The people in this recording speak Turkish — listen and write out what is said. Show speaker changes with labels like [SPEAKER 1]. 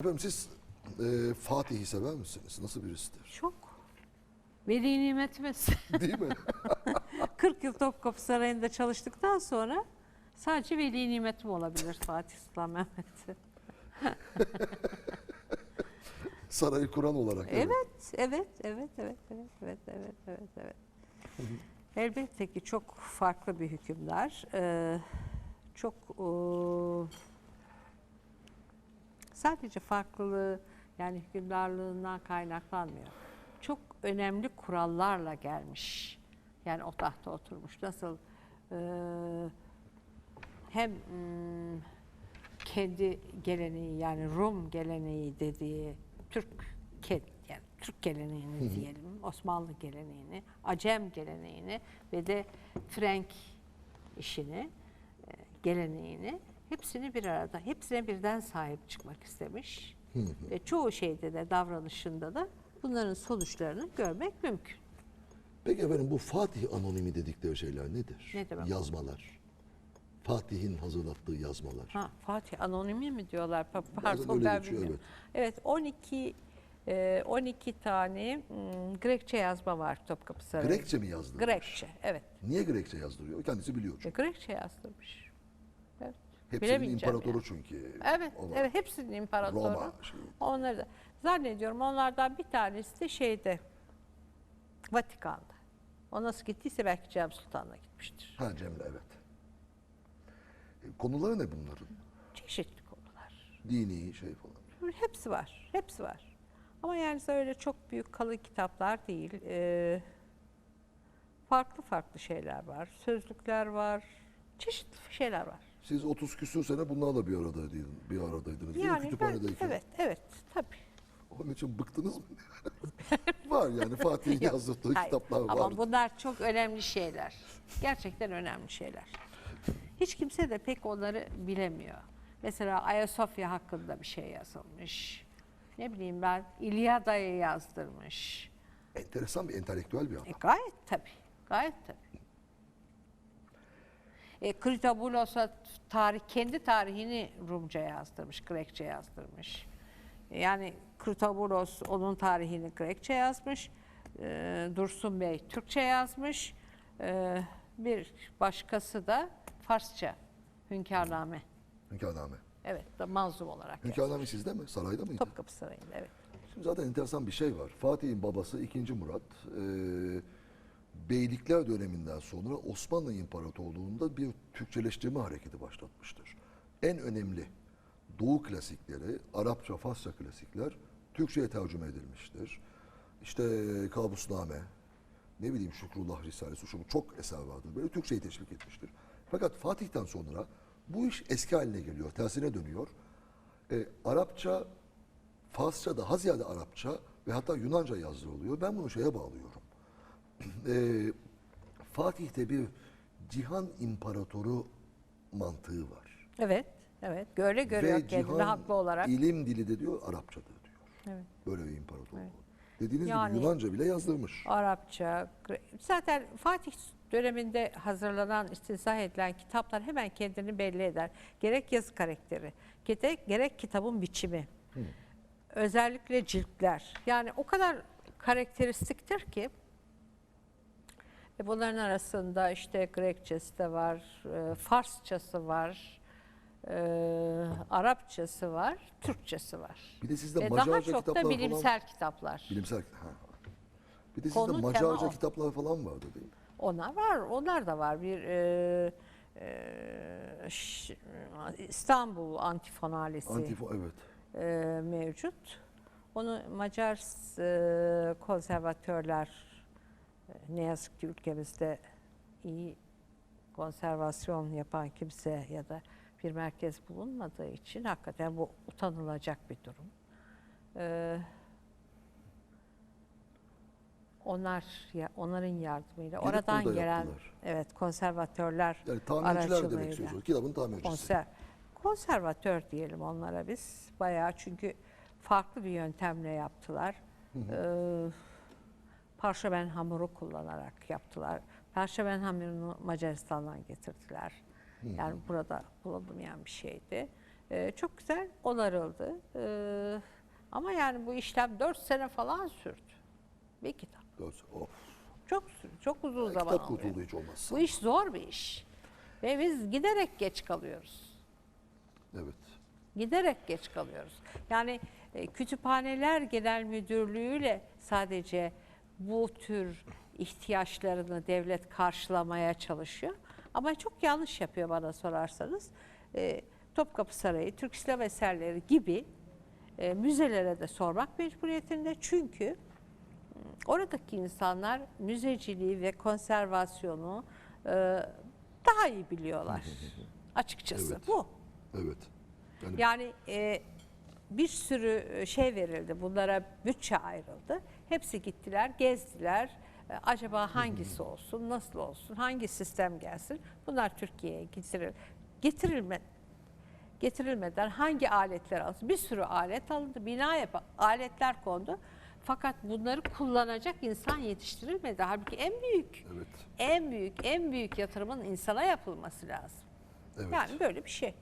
[SPEAKER 1] Efendim siz e, Fatih'i sever misiniz? Nasıl birisidir?
[SPEAKER 2] Çok. Veli nimetimiz.
[SPEAKER 1] Değil mi?
[SPEAKER 2] 40 yıl Topkapı Sarayı'nda çalıştıktan sonra sadece veli nimetim olabilir Fatih Sultan Mehmet'i.
[SPEAKER 1] Sarayı kuran olarak.
[SPEAKER 2] Evet, evet, evet, evet, evet, evet, evet, evet, evet. Elbette ki çok farklı bir hükümdar. Ee, çok eee, sadece farklılığı yani hükümdarlığından kaynaklanmıyor. Çok önemli kurallarla gelmiş. Yani o tahta oturmuş. Nasıl eee, hem mm, kendi geleneği yani Rum geleneği dediği Türk yani Türk geleneğini diyelim, Osmanlı geleneğini, Acem geleneğini ve de Frank işini, e, geleneğini hepsini bir arada, hepsine birden sahip çıkmak istemiş. Ve çoğu şeyde de davranışında da bunların sonuçlarını görmek mümkün.
[SPEAKER 1] Peki efendim bu Fatih anonimi dedikleri şeyler nedir?
[SPEAKER 2] Ne demek?
[SPEAKER 1] Yazmalar. Fatih'in hazırlattığı yazmalar.
[SPEAKER 2] Ha, Fatih anonimi mi diyorlar? Pardon
[SPEAKER 1] öyle
[SPEAKER 2] ben
[SPEAKER 1] geçiyor,
[SPEAKER 2] bilmiyorum. Evet 12 e, 12 tane mm, Grekçe yazma var Topkapı Sarayı.
[SPEAKER 1] Grekçe mi yazdırmış?
[SPEAKER 2] Grekçe, evet.
[SPEAKER 1] Niye Grekçe yazdırıyor? Kendisi biliyor
[SPEAKER 2] E,
[SPEAKER 1] çünkü.
[SPEAKER 2] Grekçe yazdırmış.
[SPEAKER 1] Hepsinin imparatoru
[SPEAKER 2] yani.
[SPEAKER 1] çünkü.
[SPEAKER 2] Evet,
[SPEAKER 1] Olan.
[SPEAKER 2] evet hepsinin imparatoru.
[SPEAKER 1] Roma şeyi.
[SPEAKER 2] Onları da zannediyorum onlardan bir tanesi de şeyde Vatikan'da. O nasıl gittiyse belki Cem Sultan'la gitmiştir.
[SPEAKER 1] Ha Cemre evet. E, Konuları ne bunların?
[SPEAKER 2] Çeşitli konular.
[SPEAKER 1] Dini şey falan.
[SPEAKER 2] Hepsi var, hepsi var. Ama yani öyle çok büyük kalın kitaplar değil. Ee, farklı farklı şeyler var. Sözlükler var. Çeşitli şeyler var.
[SPEAKER 1] Siz 30 küsür sene bunlarla bir aradaydınız, bir aradaydınız değil mi?
[SPEAKER 2] Yani ben,
[SPEAKER 1] Kütüphanedeyken.
[SPEAKER 2] evet, evet, tabii.
[SPEAKER 1] Onun için bıktınız mı? var yani Fatih'in
[SPEAKER 2] Yok,
[SPEAKER 1] yazdırdığı
[SPEAKER 2] hayır.
[SPEAKER 1] kitaplar var.
[SPEAKER 2] Ama bunlar çok önemli şeyler. Gerçekten önemli şeyler. Hiç kimse de pek onları bilemiyor. Mesela Ayasofya hakkında bir şey yazılmış. Ne bileyim ben İlyada'yı yazdırmış.
[SPEAKER 1] Enteresan bir entelektüel bir adam.
[SPEAKER 2] E, gayet tabii. Gayet tabii. E, Kritabulos'a tarih, kendi tarihini Rumca yazdırmış, Grekçe yazdırmış. E, Yani Kritabulos onun tarihini Grekçe yazmış. E, Dursun Bey Türkçe yazmış. E, bir başkası da Farsça, Hünkârname.
[SPEAKER 1] Hünkârname.
[SPEAKER 2] Evet, manzum olarak.
[SPEAKER 1] Hünkârname sizde mi? Sarayda mıydı?
[SPEAKER 2] Topkapı Sarayı'nda, evet.
[SPEAKER 1] Şimdi zaten enteresan bir şey var. Fatih'in babası 2. Murat e, beylikler döneminden sonra Osmanlı İmparatorluğu'nda bir Türkçeleştirme hareketi başlatmıştır. En önemli Doğu klasikleri, Arapça, Farsça klasikler Türkçe'ye tercüme edilmiştir. İşte Kabusname, ne bileyim Şükrullah Risalesi, şu çok eser vardır. Böyle Türkçeyi teşvik etmiştir. Fakat Fatih'ten sonra bu iş eski haline geliyor, tersine dönüyor. E, Arapça, Farsça daha ziyade Arapça ve hatta Yunanca yazdırılıyor. Ben bunu şeye bağlıyorum. Eee Fatih'te bir cihan imparatoru mantığı var.
[SPEAKER 2] Evet, evet. Öyle görüyor
[SPEAKER 1] ve cihan
[SPEAKER 2] haklı olarak.
[SPEAKER 1] ilim dili de diyor Arapçadır diyor.
[SPEAKER 2] Evet.
[SPEAKER 1] Böyle bir imparatorluğu. Dediğiniz
[SPEAKER 2] Yani-
[SPEAKER 1] gibi Yunanca bile yazdırmış.
[SPEAKER 2] Arapça. Zaten Fatih döneminde hazırlanan, istizah edilen kitaplar hemen kendini belli eder. Gerek yazı karakteri, gerek, gerek kitabın biçimi. Özellikle ciltler. Yani o kadar karakteristiktir ki e, bunların arasında işte Grekçesi de var, e, Farsçası var, e, Arapçası var, Türkçesi var.
[SPEAKER 1] Bir de sizde
[SPEAKER 2] Ve
[SPEAKER 1] Macarca
[SPEAKER 2] daha çok
[SPEAKER 1] kitaplar
[SPEAKER 2] da bilimsel
[SPEAKER 1] falan.
[SPEAKER 2] kitaplar.
[SPEAKER 1] Bilimsel. Ha. Bir de
[SPEAKER 2] Konu,
[SPEAKER 1] sizde
[SPEAKER 2] tema
[SPEAKER 1] Macarca
[SPEAKER 2] o.
[SPEAKER 1] kitaplar falan vardı değil mi?
[SPEAKER 2] Onlar var, onlar da var. Bir e, e, ş- İstanbul antifonalisi
[SPEAKER 1] Antifo evet.
[SPEAKER 2] e, mevcut. Onu Macar e, konservatörler ne yazık ki ülkemizde iyi konservasyon yapan kimse ya da bir merkez bulunmadığı için hakikaten bu utanılacak bir durum. E, onlar ya onların yardımıyla
[SPEAKER 1] Gelip
[SPEAKER 2] oradan gelen
[SPEAKER 1] yaptılar.
[SPEAKER 2] evet konservatörler
[SPEAKER 1] Yani tamirciler demek istiyorsunuz. Kitabın tamircisi.
[SPEAKER 2] Konser, konservatör diyelim onlara biz. Bayağı çünkü farklı bir yöntemle yaptılar. Ee, parşömen hamuru kullanarak yaptılar. Parşömen hamurunu Macaristan'dan getirdiler. Yani burada bulunmayan bir şeydi. Ee, çok güzel onarıldı. Ee, ama yani bu işlem 4 sene falan sürdü. Bir kitap.
[SPEAKER 1] Dört- Of.
[SPEAKER 2] Çok. Çok uzun zaman
[SPEAKER 1] Kitap
[SPEAKER 2] alıyor.
[SPEAKER 1] kurtuluğu hiç olmazsa.
[SPEAKER 2] Bu iş zor bir iş. Ve biz giderek geç kalıyoruz.
[SPEAKER 1] Evet.
[SPEAKER 2] Giderek geç kalıyoruz. Yani e, Kütüphaneler Genel Müdürlüğü'yle sadece bu tür ihtiyaçlarını devlet karşılamaya çalışıyor. Ama çok yanlış yapıyor bana sorarsanız. E, Topkapı Sarayı, Türk İslam eserleri gibi e, müzelere de sormak mecburiyetinde. Çünkü m, oradaki insanlar müzeciliği ve konservasyonu e, daha iyi biliyorlar. Açıkçası
[SPEAKER 1] Evet.
[SPEAKER 2] bu.
[SPEAKER 1] Evet. Yani
[SPEAKER 2] Yani e, bir sürü e, şey verildi. Bunlara bütçe ayrıldı. Hepsi gittiler, gezdiler. E, acaba hangisi olsun, nasıl olsun, hangi sistem gelsin? Bunlar Türkiye'ye getiril getirilme getirilmeden hangi aletler alsın? Bir sürü alet alındı. Bina yap aletler kondu. Fakat bunları kullanacak insan yetiştirilmedi. Halbuki en büyük
[SPEAKER 1] evet.
[SPEAKER 2] en büyük en büyük yatırımın insana yapılması lazım.
[SPEAKER 1] Evet.
[SPEAKER 2] Yani böyle bir şey.